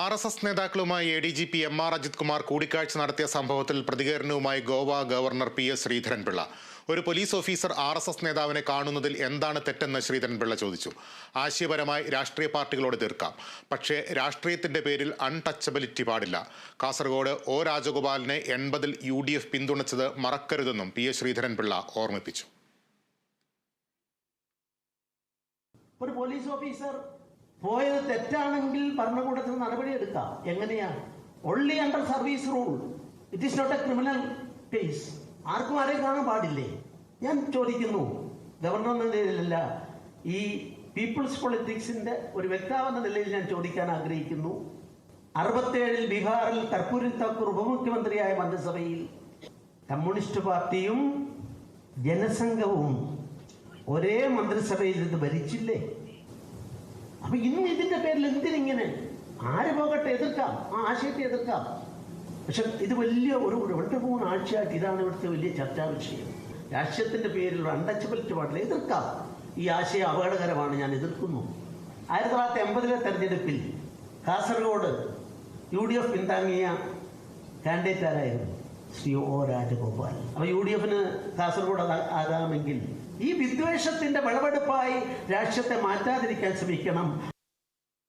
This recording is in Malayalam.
ആർ എസ് എസ് നേതാക്കളുമായി A D G P M R Ajith Kumar കൂടിക്കാഴ്ച നടത്തിയ സംഭവത്തിൽ പ്രതികരണവുമായി Goa governor P S Sreedharan Pillai. ഒരു police officer R S S നേതാവിനെ കാണുന്നതിൽ എന്താണ് തെറ്റെന്ന് ശ്രീധരൻപിള്ള ചോദിച്ചു. ആശയപരമായി രാഷ്ട്രീയ പാർട്ടികളോട് തീർക്കാം. പക്ഷേ രാഷ്ട്രീയത്തിന്റെ പേരിൽ അൺടച്ചബിലിറ്റി പാടില്ല. കാസർഗോഡ് ഒ രാജഗോപാലിനെ എൺപതിൽ യു ഡി എഫ് പിന്തുണച്ചത് മറക്കരുതെന്നും പി എസ് ശ്രീധരൻപിള്ള ഓർമ്മിപ്പിച്ചു. ഒരു പോലീസ് ഓഫീസർ പോയത് തെറ്റാണെങ്കിൽ ഭരണകൂടത്തിന് നടപടിയെടുക്കാം. എങ്ങനെയാണ്? Only under service rule it is not a criminal case ആർക്കും ആരെയും കാണാൻ പാടില്ലേ? ഞാൻ ചോദിക്കുന്നു. ഗവർണർ എന്ന നിലയിലല്ല ഈ പീപ്പിൾസ് പൊളിറ്റിക്സിന്റെ ഒരു വ്യക്താവെന്ന നിലയിൽ ഞാൻ ചോദിക്കാൻ ആഗ്രഹിക്കുന്നു. അറുപത്തേഴിൽ ബീഹാറിൽ കർപ്പൂരിൽ താക്കൂർ ഉപമുഖ്യമന്ത്രിയായ മന്ത്രിസഭയിൽ കമ്മ്യൂണിസ്റ്റ് പാർട്ടിയും ജനസംഘവും ഒരേ മന്ത്രിസഭയിൽ ഇത് ഭരിച്ചില്ലേ? അപ്പൊ ഇന്ന് ഇതിന്റെ പേരിൽ എന്തിനിങ്ങനെ? ആര് പോകട്ടെ എതിർക്കാം. ആ ആശയത്തെ എതിർക്കാം. പക്ഷെ ഇത് വലിയ ഒരു രണ്ടു മൂന്ന് ആഴ്ചയായിട്ട് ഇതാണ് ഇവിടുത്തെ വലിയ ചർച്ചാ വിഷയം. രാഷ്ട്രീയത്തിന്റെ പേരിൽ അൺടച്ചബിലിറ്റി പാടില്ല. എതിർക്കാം. ഈ ആശയം അപകടകരമാണ്. ഞാൻ എതിർക്കുന്നു. ആയിരത്തി തൊള്ളായിരത്തി എൺപതിലെ തെരഞ്ഞെടുപ്പിൽ കാസർഗോഡ് യു ഡി എഫ് പിന്താങ്ങിയ കാൻഡിഡേറ്റ് ആരായിരുന്നു? ശ്രീ ഒ രാജഗോപാൽ അപ്പൊ യു ഡി എഫിന് കാസർഗോഡ് ആകാ- ആകാമെങ്കിൽ ഈ വിദ്വേഷത്തിന്റെ വിളവെടുപ്പായി രാഷ്ട്രീയത്തെ മാറ്റാതിരിക്കാൻ ശ്രമിക്കണം.